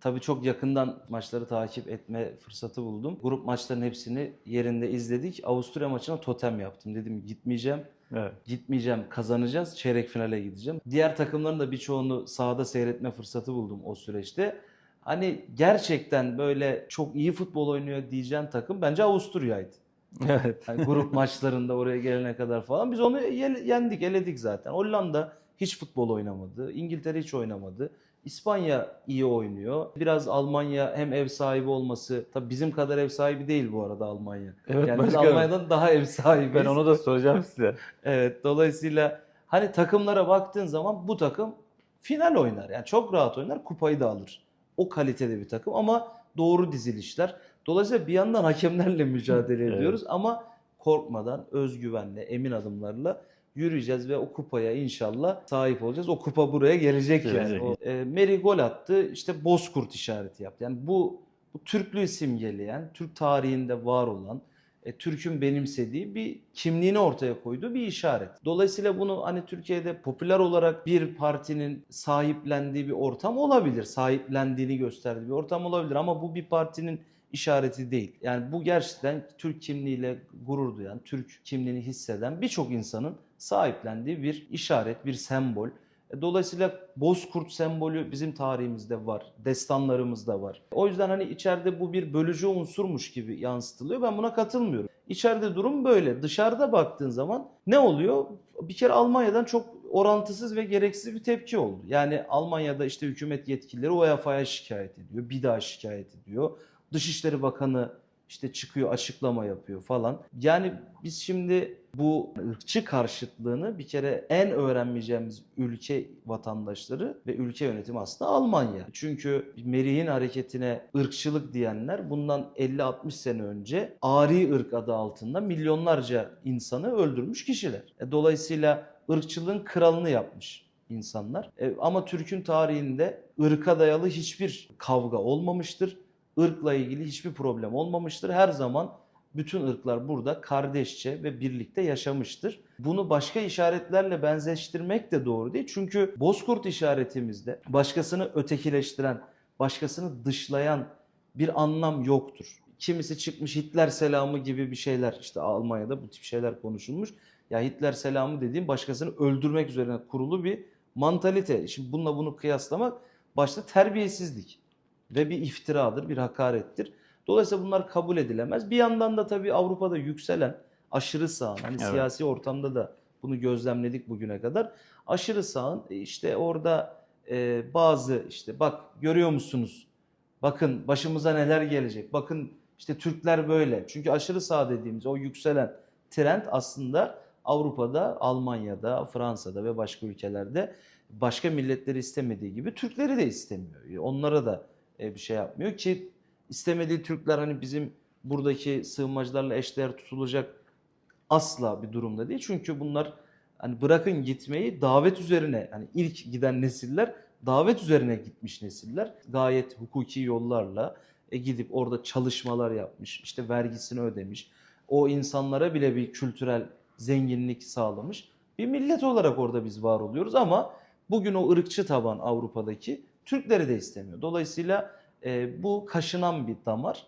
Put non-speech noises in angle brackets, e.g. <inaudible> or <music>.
Tabii çok yakından maçları takip etme fırsatı buldum. Grup maçların hepsini yerinde izledik. Avusturya maçına totem yaptım. Dedim gitmeyeceğim. Evet. Gitmeyeceğim, kazanacağız. Çeyrek finale gideceğim. Diğer takımların da birçoğunu sahada seyretme fırsatı buldum o süreçte. Hani gerçekten böyle çok iyi futbol oynuyor diyeceğim takım bence Avusturya'ydı. Evet. Hani grup <laughs> maçlarında oraya gelene kadar falan biz onu ye- yendik, eledik zaten. Hollanda hiç futbol oynamadı. İngiltere hiç oynamadı. İspanya iyi oynuyor. Biraz Almanya hem ev sahibi olması, tabii bizim kadar ev sahibi değil bu arada Almanya. Evet yani biz başkanım. Almanya'dan daha ev sahibiyiz. Ben onu da soracağım size. Evet dolayısıyla hani takımlara baktığın zaman bu takım final oynar. Yani çok rahat oynar, kupayı da alır. O kalitede bir takım ama doğru dizilişler. Dolayısıyla bir yandan hakemlerle mücadele Evet. ediyoruz ama korkmadan, özgüvenle, emin adımlarla yürüyeceğiz ve o kupaya inşallah sahip olacağız. O kupa buraya gelecek yani. O, e, Meri gol attı, işte Bozkurt işareti yaptı. Yani bu, bu Türklüğü simgeleyen, Türk tarihinde var olan, e, Türk'ün benimsediği bir kimliğini ortaya koyduğu bir işaret. Dolayısıyla bunu hani Türkiye'de popüler olarak bir partinin sahiplendiği bir ortam olabilir. Sahiplendiğini gösterdiği bir ortam olabilir ama bu bir partinin işareti değil. Yani bu gerçekten Türk kimliğiyle gurur duyan, Türk kimliğini hisseden birçok insanın sahiplendiği bir işaret, bir sembol. E, Dolayısıyla Bozkurt sembolü bizim tarihimizde var, destanlarımızda var. O yüzden hani içeride bu bir bölücü unsurmuş gibi yansıtılıyor. Ben buna katılmıyorum. İçeride durum böyle. Dışarıda baktığın zaman ne oluyor? Bir kere Almanya'dan çok orantısız ve gereksiz bir tepki oldu. Yani Almanya'da işte hükümet yetkilileri UEFA'ya şikayet ediyor, bir daha şikayet ediyor. Dışişleri Bakanı işte çıkıyor açıklama yapıyor falan. Yani biz şimdi bu ırkçı karşıtlığını bir kere en öğrenmeyeceğimiz ülke vatandaşları ve ülke yönetimi aslında Almanya. Çünkü Merih'in hareketine ırkçılık diyenler bundan 50-60 sene önce Ari ırk adı altında milyonlarca insanı öldürmüş kişiler. E, Dolayısıyla ırkçılığın kralını yapmış insanlar. E, ama Türk'ün tarihinde ırka dayalı hiçbir kavga olmamıştır. Irkla ilgili hiçbir problem olmamıştır. Her zaman bütün ırklar burada kardeşçe ve birlikte yaşamıştır. Bunu başka işaretlerle benzeştirmek de doğru değil. Çünkü Bozkurt işaretimizde başkasını ötekileştiren, başkasını dışlayan bir anlam yoktur. Kimisi çıkmış Hitler selamı gibi bir şeyler işte Almanya'da bu tip şeyler konuşulmuş. Ya Hitler selamı dediğim başkasını öldürmek üzerine kurulu bir mantalite. Şimdi bununla bunu kıyaslamak başta terbiyesizlik ve bir iftiradır, bir hakarettir. Dolayısıyla bunlar kabul edilemez. Bir yandan da tabii Avrupa'da yükselen aşırı sağın, hani Evet. siyasi ortamda da bunu gözlemledik bugüne kadar. Aşırı sağın e, işte orada e, bazı işte bak görüyor musunuz? Bakın başımıza neler gelecek. Bakın işte Türkler böyle. Çünkü aşırı sağ dediğimiz o yükselen trend aslında Avrupa'da, Almanya'da, Fransa'da ve başka ülkelerde başka milletleri istemediği gibi Türkleri de istemiyor. Onlara da bir şey yapmıyor ki istemediği Türkler hani bizim buradaki sığınmacılarla eşdeğer tutulacak asla bir durumda değil. Çünkü bunlar hani bırakın gitmeyi davet üzerine hani ilk giden nesiller davet üzerine gitmiş nesiller. Gayet hukuki yollarla e, gidip orada çalışmalar yapmış. işte vergisini ödemiş. O insanlara bile bir kültürel zenginlik sağlamış. Bir millet olarak orada biz var oluyoruz ama bugün o ırkçı taban Avrupa'daki Türkleri de istemiyor. Dolayısıyla e, bu kaşınan bir damar.